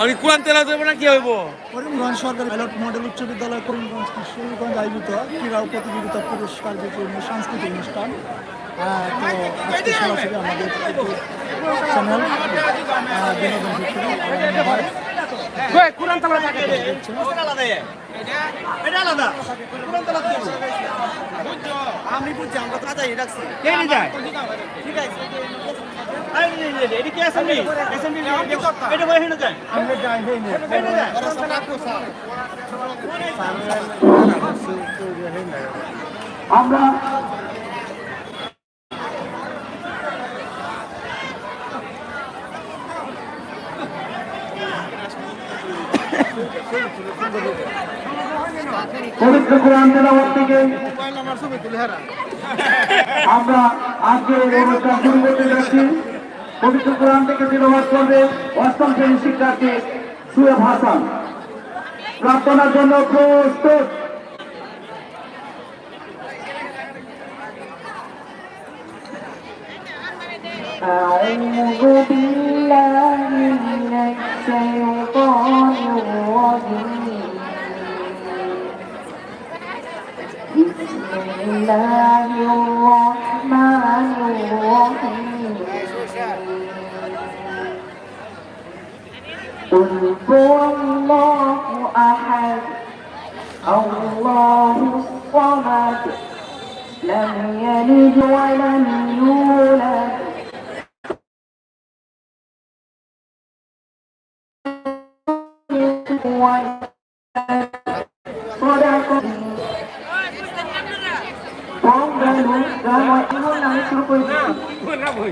আর কোরআন তেলাওয়াত হইব না কি হইব? করিমগঞ্জ সরকারি পাইলট মডেল উচ্চ বিদ্যালয় করিমগঞ্জ কিশোরগঞ্জ আয়োজিত ক্রীড়া প্রতিযোগিতা পুরস্কার বিতরণ সাংস্কৃতিক অনুষ্ঠান। তো আজকে সরাসরি আমাদের চ্যানেল বিনোদন ভিত্তিক। কোরআন তেলাওয়াত আমি বুঝছি আমরা কাজাই রাখছি। কে নিয়ে যায় ঠিক আছে। আমরা যাই হইনি আমরা পবিত্র কোরআন তেলাওয়াত থেকে আমরা আজকে অনুষ্ঠান শুরু করতে যাচ্ছি। পবিত্র কোরআন থেকে তেলাওয়াত করবে অষ্টম শ্রেণীর শিক্ষার্থী সুয়েব হাসান প্রার্থনার জন্য প্রস্তুত أعوذ بالله من الشيطان الرجيم بسم الله قل هو الله أحد الله الصمد لم يلد ولم يولد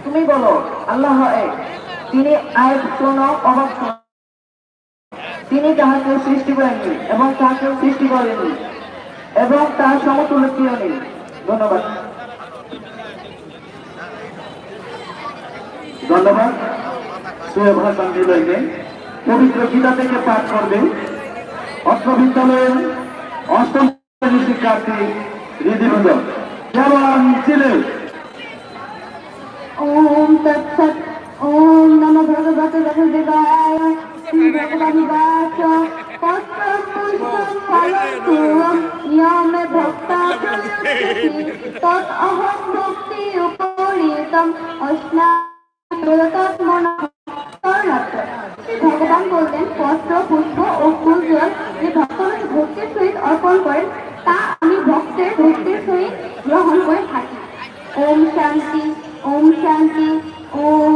তুমি বলো আল্লাহ এক তিনি আয়াত শোনো অবাক শোনো। তিনি তাহাকে সৃষ্টি করেননি এবং তাহাকেও সৃষ্টি করেননি এবং তার সমতুল্য কেউ নেই। ধন্যবাদ। ধন্যবাদ। পবিত্র গীতা থেকে পাঠ করবে অস্ত্র বিদ্যালয়ের অষ্টম শ্রেণির শিক্ষার্থী হৃদিবৃন্দ যেমন ছিলেন। ওম তৎসৎ, ওম নম ভগবত ভগবান কত পুষ্প ফলকুয়ম নিয়মে ভক্তানাতি তত অহং ভক্তি উপরিতম অস্নাতত ও ফুল যে ভক্তমানে ভক্তির সহিত অর্পণ করেন তা আমি ভক্তের ভক্তির সহিত গ্রহণ করে থাকি ওম শান্তি ওম শান্তি ওম